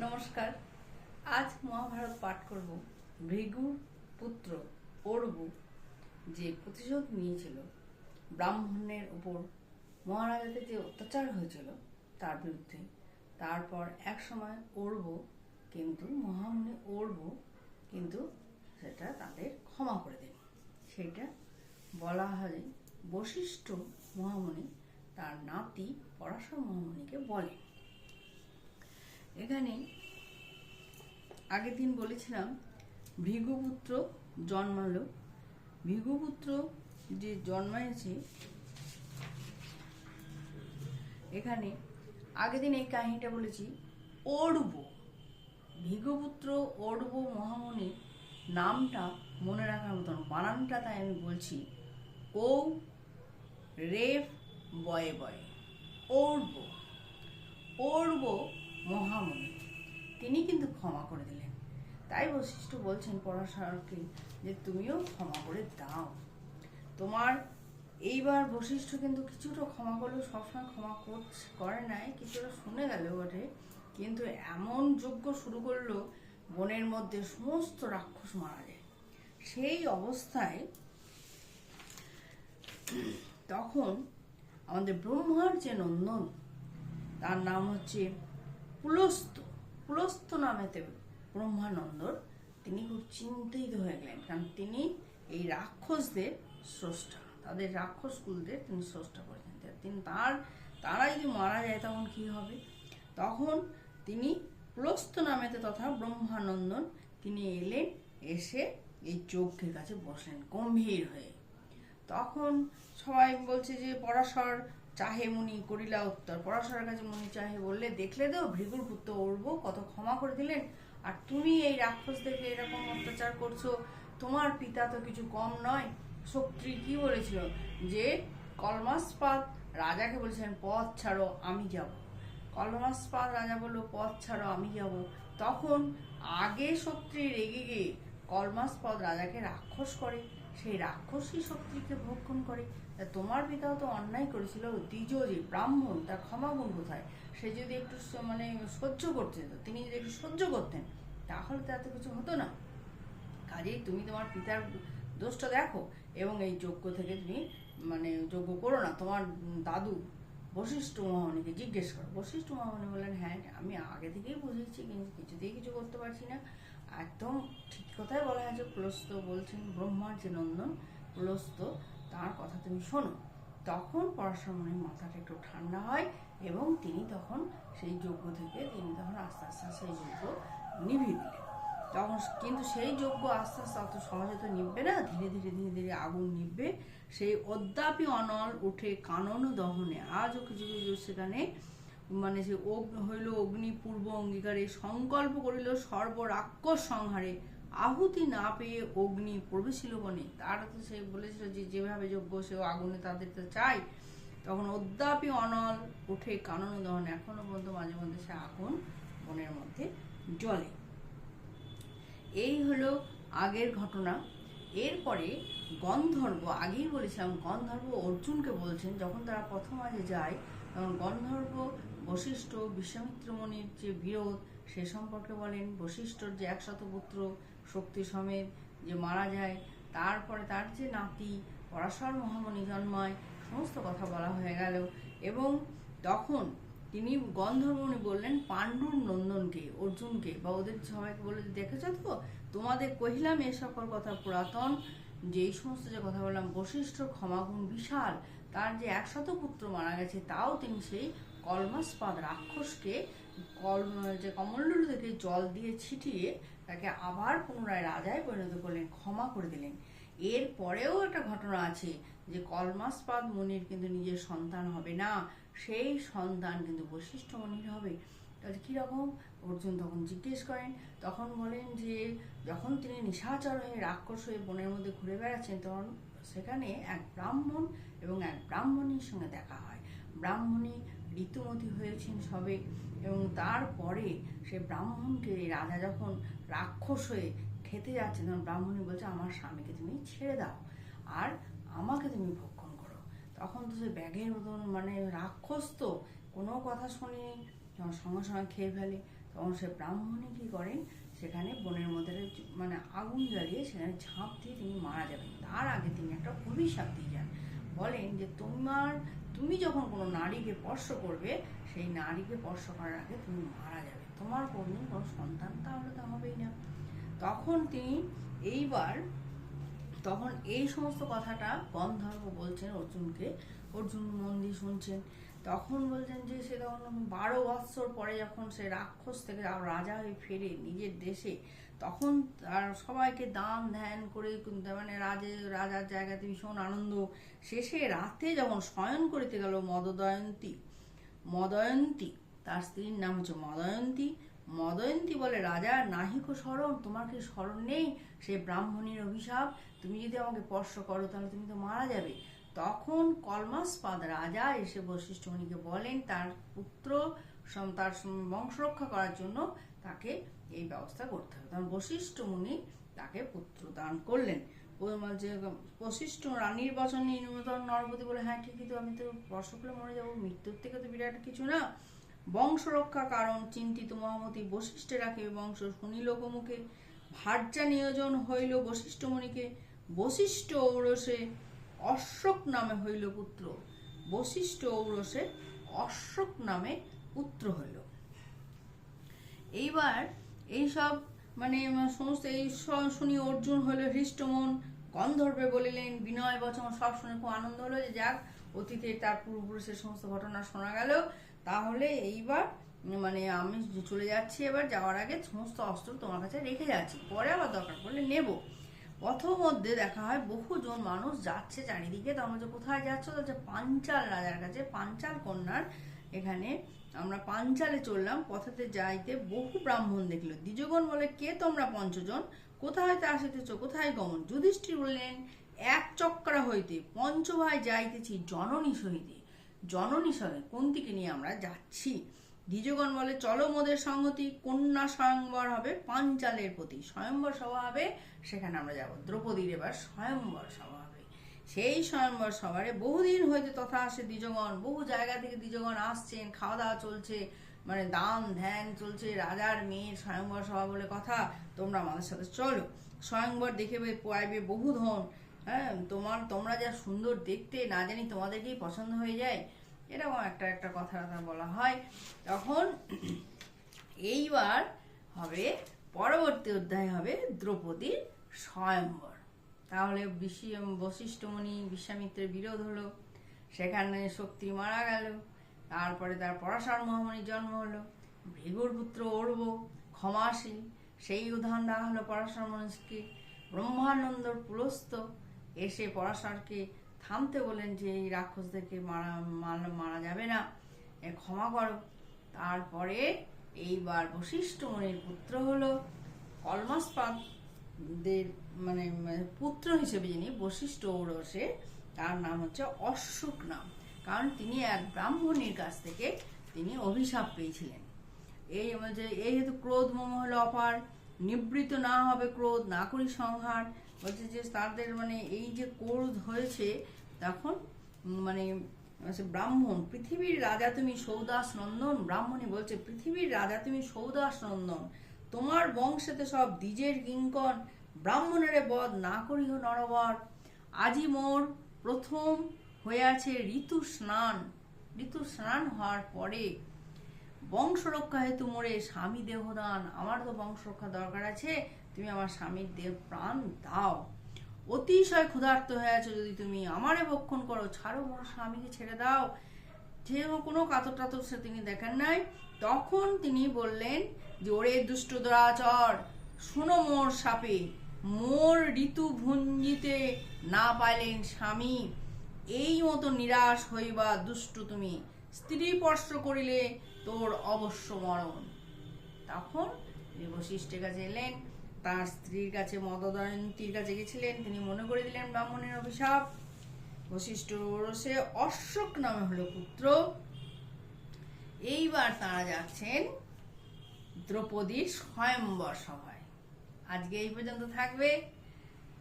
নমস্কার। আজ মহাভারত পাঠ করব। ভৃগুর পুত্র অর্বু যে প্রতিশোধ নিয়েছিল, ব্রাহ্মণের উপর মহারাজাদের যে অত্যাচার হয়েছিল তার বিরুদ্ধে। তারপর এক সময় অর্ব কিন্তু, মহামুনি অর্ব কিন্তু সেটা তাদের ক্ষমা করে দেন। সেটা বলা হয় বশিষ্ঠ মহামুনি, তার নাতি পরাশর মহামুনিকে বলেন এখানে আগের দিন বলেছিলাম, ভৃগুপুত্র জন্মালো। ভৃগুপুত্র যে জন্মাইছে, এখানে আগের দিন এই কাহিনীটা বলেছি অর্ব ভৃগুপুত্র অর্ব মহামুনির নামটা মনে রাখার মতন, বানানটা তাই আমি বলছি ও রেফ বয়ে বয়ে। অর্ব অর্ব মহামুনি তিনি কিন্তু ক্ষমা করে দিলেন। তাই বশিষ্ঠ বলছেন পরাশরকে যে তুমিও ক্ষমা করে দাও। তোমার এইবার বশিষ্ঠ কিন্তু কিছুটা ক্ষমা করলেও সবসময় ক্ষমা করে নাই, কিছুটা শুনে গেল বটে। কিন্তু এমন যজ্ঞ শুরু করল, বনের মধ্যে সমস্ত রাক্ষস মারা যায়। সেই অবস্থায় তখন আমাদের ব্রহ্মার যে নন্দন, তার নাম হচ্ছে পুলস্ত পুলস্ত নামেতে ব্রহ্মানন্দর তিনি খুব চিন্তিত হয়ে গেলেন, কারণ তিনি এই রাক্ষসদের স্রষ্টা, তাদের রাক্ষস কুলদের তিনি স্রষ্টা করেছেন তিনি তার, তারা যদি মারা যায় তখন কি হবে? তখন তিনি পুলস্ত নামেতে তথা ব্রহ্মানন্দন তিনি এলেন, এসে এই যজ্ঞের কাছে বসলেন গম্ভীর হয়ে। তখন সবাই বলছে যে, পরাশর চাহে মুনি, করিলা উত্তর। পরাশরের কাছে মুনি চাহে বললে, দেখলে তো, ভৃগুর পুত্র উড়ব কত ক্ষমা করে দিলেন। আর তুমি এই রাক্ষস দেখে এরকম অত্যাচার করছ, তোমার পিতা তো কিছু কম নয়। শক্তি কি বলেছিল? যে কলমাসপাত রাজাকে বলেছিলেন, পথ ছাড়ো, আমি যাব। কলমাসপাত রাজা বলল, পথ ছাড়ো, আমি যাব। তখন আগে শক্তি রেগে গিয়ে কলমাসপদ রাজাকে রাক্ষস করে। সেই রাক্ষসই শক্তিকে ভক্ষণ করে। তোমার পিতাও তো অন্যায় করেছিল দ্বিজ যে ব্রাহ্মণ, তার ক্ষমাগুণ কোথায়? সে যদি একটু মানে সহ্য করতেন তিনি যদি একটু সহ্য করতেন, তাহলে তো এত কিছু হতো না। কাজেই তুমি তোমার পিতার দোষটা দেখো, এবং এই যজ্ঞ থেকে তুমি মানে যজ্ঞ করো না। তোমার দাদু বশিষ্ঠ মহামণিকে জিজ্ঞেস করো। বশিষ্ঠ মহামণি বললেন হ্যাঁ আমি আগে থেকেই বুঝেছি, কিন্তু কিছুতেই কিছু করতে পারছি না। একদম ঠিক কথাই বলা হয়েছে, পুলস্ত বলছেন ব্রহ্মার যে নন্দন পুলস্ত তার কথা তুমি শোনো। তখন পরাশরমণির মাথাটা একটু ঠান্ডা হয় এবং তিনি তখন সেই যজ্ঞ থেকে তিনি তখন আস্তে আস্তে সেই যজ্ঞ নিভিয়ে দিলেন। তখন কিন্তু সেই যজ্ঞ আস্তে আস্তে অত সহজে তো নিববে না, ধীরে ধীরে ধীরে ধীরে আগুন নিববে সেই অদ্যাপি অনল উঠে কানন দহনে, আজও কিছু কিছু সেখানে মানে সে হইল, অগ্নি পূর্ব অঙ্গীকারে সংকল্প করিল সর্ব রাক্ষস সংহারে আহুতি না পেয়ে অগ্নি প্রবেশিল বনে। তারা তো সে বলেছিল যে, যেভাবে যোগ্য সে আগুনে তাদের তো চাই তখন অদ্যাপি অনল উঠে কানন দহন। এখনও পর্যন্ত মাঝে মধ্যে সে আগুন বনের মধ্যে জ্বলে। এই হলো আগের ঘটনা। এরপরে গন্ধর্ব, আগেই বলেছিলাম, গন্ধর্ব অর্জুনকে বলছেন, যখন তারা প্রথম আজে যায়, তখন গন্ধর্ব বশিষ্ঠ বিশ্বামিত্র মুনির যে বিরোধ, সে সম্পর্কে বলেন, বশিষ্ঠর যে একশত পুত্র শক্তি সমেত যে মারা যায়, তারপরে তার যে নাতি পরাশর মহামণি জন্মায়, সমস্ত কথা বলা হয়ে গেল। এবং তখন তিনি গন্ধর্বণী বললেন, পাণ্ডুর নন্দনকে, অর্জুনকে বা ওদের সবাইকে বলে দেখেছ তো? তোমাদের কহিলাম এ সকল কথা পুরাতন, যে এই সমস্ত যে কথা বললাম, বশিষ্ঠ ক্ষমাগুণ বিশাল, তার যে একশত পুত্র মারা গেছে, তাও তিনি সেই কলমাসপাদ রাক্ষসকে কল, যে কমণ্ডলু থেকে জল দিয়ে ছিটিয়ে তাকে আবার পুনরায় রাজায় পরিণত করলেন, ক্ষমা করে দিলেন। এর পরেও একটা ঘটনা আছে যে কলমাসপাদ মুনির কিন্তু নিজের সন্তান হবে না, সেই সন্তান কিন্তু বৈশিষ্ট্য মুনির হবে। তাহলে কীরকম অর্জুন তখন জিজ্ঞেস করেন, তখন বলেন যে যখন তিনি নিশাচর হয়ে রাক্ষস হয়ে বনের মধ্যে ঘুরে বেড়াচ্ছেন, তখন সেখানে এক ব্রাহ্মণ এবং এক ব্রাহ্মণীর সঙ্গে দেখা হয়। ব্রাহ্মণী ঋতুমতী হয়েছেন সবে এবং তারপরে সে ব্রাহ্মণকে রাজা যখন রাক্ষস হয়ে খেতে যাচ্ছে, তখন ব্রাহ্মণী বলছে, আমার স্বামীকে তুমি ছেড়ে দাও আর আমাকে তুমি ভক্ষণ করো। তখন তো সে ব্যাগের মতন মানে রাক্ষস তো, কোনো কথা শুনিনি যখন সঙ্গে সঙ্গে খেয়ে ফেলে। তখন সে ব্রাহ্মণী কী করেন, সেখানে বনের মধ্যে মানে আগুন জ্বালিয়ে সেখানে ঝাঁপ দিয়ে তিনি মারা যাবেন। তার আগে তিনি একটা অভিশাপ দিয়ে যান। বলেন যে তোমার, তুমি যখন কোনো নারীকে স্পর্শ করবে, সেই নারীকে স্পর্শ করার আগে তুমি মারা যাবে। তোমার কোনদিন কোনো সন্তান তাহলে তো হবেই না। তখন তিনি এইবার তখন এই সমস্ত কথাটা গন্ধর্ব বলছেন অর্জুনকে। অর্জুন মন দিয়ে শুনছেন। তখন বলছেন যে সে তখন বারো বৎসর পরে যখন সে রাক্ষস থেকে রাজা হয়ে ফেরে নিজের দেশে, তখন তার সবাইকে দান ধ্যান করে মানে রাজে, রাজার জায়গাতে ভীষণ আনন্দ। শেষে রাতে যখন শয়ন করিতে গেল মদদয়ন্তী, মদয়ন্তী, তার স্ত্রীর নাম হচ্ছে মদয়ন্তী মদয়ন্তী বলে, রাজা, নাহিক স্মরণ তোমার কি স্মরণ নেই? সে ব্রাহ্মণীর অভিশাপ। তুমি যদি আমাকে স্পর্শ করো, তাহলে তুমি তো মারা যাবে। তখন কলমাসপাদ রাজা এসে বশিষ্ঠ মুনিকে বলেন, তার পুত্র তার বংশ রক্ষা করার জন্য তাকে এই ব্যবস্থা করতে হবে। তখন বশিষ্ঠ মুনি তাকে পুত্র দান করলেন। যে বশিষ্ঠ রানীর বচন নির্মতন নরপতি বলে হ্যাঁ ঠিকই তো, আমি তো স্পর্শ করে মরে যাব, মৃত্যুর থেকে তো বিরাট কিছু না। বংশ রক্ষা কারণ চিন্তিত মহামতি বশিষ্ঠে রাখে বংশ। শুনিল মুখে ভার্যা নিয়োজন হইল বশিষ্ঠ মুনিকে বশিষ্ঠ ঔরসে অশোক নামে হইল পুত্র। বশিষ্ঠ ঔরসে অশোক নামে পুত্র হইল। এইবার এইসব মানে সমস্ত এই শুনি অর্জুন হলো হৃষ্টমন। গন্ধর্বে বলিলেন, বিনয় বচন সব শুনে খুব আনন্দ হলো যে যাক, অতীতে তার পূর্বপুরুষের সমস্ত ঘটনা শোনা গেল। তাহলে এইবার মানে আমি চলে যাচ্ছি এবার, যাওয়ার আগে সমস্ত অস্ত্র তোমার কাছে রেখে যাচ্ছি। পরে আবার দরকার পড়লে নেব। মধ্যে দেখা হয় বহুজন মানুষ যাচ্ছে চারিদিকে। তো আমরা যে কোথায় যাচ্ছ, তো পাঞ্চাল রাজার কাছে, পাঞ্চাল কন্যার এখানে আমরা পাঞ্চালে চললাম। পথেতে যাইতে বহু ব্রাহ্মণ দেখল। দ্বিজগণ বলে, কে তোমরা পঞ্চজন? কোথায় হইতে আসিতেছ কোথায় গমন? যুধিষ্ঠির বললেন, এক চক্রা হইতে পঞ্চভাই যাইতেছি জননী সহিতে। জননী সহে কুন্তিকে নিয়ে আমরা যাচ্ছি? দ্বিজগণ বলে, চলো মোদের সংহতি, কন্যা স্বয়ংবর হবে পাঞ্চালের প্রতি। স্বয়ংবর সভা হবে, সেখানে আমরা যাব। দ্রৌপদীর এবার স্বয়ংবর সভা হবে। সেই স্বয়ংবর সভারে বহুদিন হইতে তথা আসে দ্বিজগণ। বহু জায়গা থেকে দ্বিজগণ আসছেন খাওয়া দাওয়া চলছে মানে দান ধ্যান চলছে, রাজার মেয়ের স্বয়ংবর সভা বলে কথা। তোমরা আমাদের সাথে চলো। স্বয়ংবর দেখে পাইবে বহু ধন। হ্যাঁ তোমার, তোমরা যা সুন্দর দেখতে, না জানি তোমাদেরকেই পছন্দ হয়ে যায়, এরকম একটা একটা কথা বলা হয়। তখন এইবার হবে, পরবর্তী অধ্যায় হবে দ্রৌপদীর স্বয়ম্বর। তাহলে বিশি- বশিষ্ঠমণি বিশ্বামিত্রের বিরোধ হলো, সেখানে শক্তি মারা গেল, তারপরে তার পরাশর মহামণির জন্ম হলো, ভৃগুর পুত্র অর্ব, ক্ষমাশীল, সেই উদাহরণ দেওয়া হলো পরাশর মনীষকে, ব্রহ্মানন্দর পুরস্ত এসে পরাশরকে থামতে বলেন যে, এই রাক্ষসদেরকে মারা মারা- যাবে না। ক্ষমা করো। তারপরে এইবার বশিষ্ঠ মনির পুত্র হলো কলমাসপাদের মানে পুত্র হিসেবে যিনি বশিষ্ঠ ঔরসে, তার নাম হচ্ছে অশ্বক নাম। কারণ তিনি এক ব্রাহ্মণীর কাছ থেকে তিনি অভিশাপ পেয়েছিলেন। এই এই হেতু ক্রোধ মোম হলো অপার, নিবৃত না হবে ক্রোধ, না করি সংহার। বলছে যে তাদের মানে এই যে ক্রোধ হয়েছে, তখন মানে ব্রাহ্মণ, পৃথিবীর রাজা তুমি সৌদাস নন্দন ব্রাহ্মণী বলছে, পৃথিবীর রাজা তুমি সৌদাস নন্দন, তোমার বংশেতে সব দ্বিজের কিঙ্কর ব্রাহ্মণের বধ না করিও নরবর। আজি মোর প্রথম হইয়াছে ঋতু স্নান ঋতু স্নান হওয়ার পরে বংশ রক্ষা হেতু মোরে স্বামী দেহদান। আমার তো বংশ রক্ষা দরকার আছে তুমি আমার স্বামীর দেহ প্রাণ দাও। অতিশয় ক্ষুধার্ত হয়ে আছো যদি তুমি আমারে ভক্ষণ করো, ছাড়ো মোর স্বামীকে ছেড়ে দাও। যে কোনো কাতর টাতর সে তিনি দেখেন নাই। তখন তিনি বললেন যে ওরে দুষ্ট দরাচর, শোনো মোর সাপে, মোর ঋতু ভুঞ্জিতে না পাইলেন স্বামী। এই মতো নিরাশ হইবা দুষ্ট তুমি, স্ত্রী স্পর্শ করিলে তোর অবশ্য মরণ। তখন বশিষ্ঠের কাছে এলেন। তার স্ত্রীর কাছে মদদয়ন্তীর কাছে গেছিলেন। তিনি মনে করে দিলেন, ব্রাহ্মণের অভিশাপ। বশিষ্ঠ ওরসে অশোক নামে হলো পুত্র। এইবার তারা যাচ্ছেন দ্রৌপদীর স্বয়ম্বর সভায় আজকে এই পর্যন্ত থাকবে।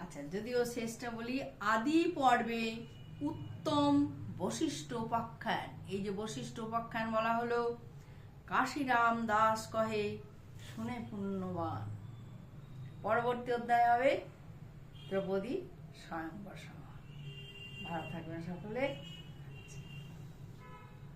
আচ্ছা যদিও শেষটা বলি, আদি পর্বে উত্তম বশিষ্ঠ উপাখ্যান। এই যে বশিষ্ঠ উপাখ্যান বলা হলো, কাশিরাম দাস কহে, শুনে পুণ্যবান। পরবর্তী অধ্যায় হবে দ্রৌপদী স্বয়ংবর সভা। ভালো থাকবেন সকলে।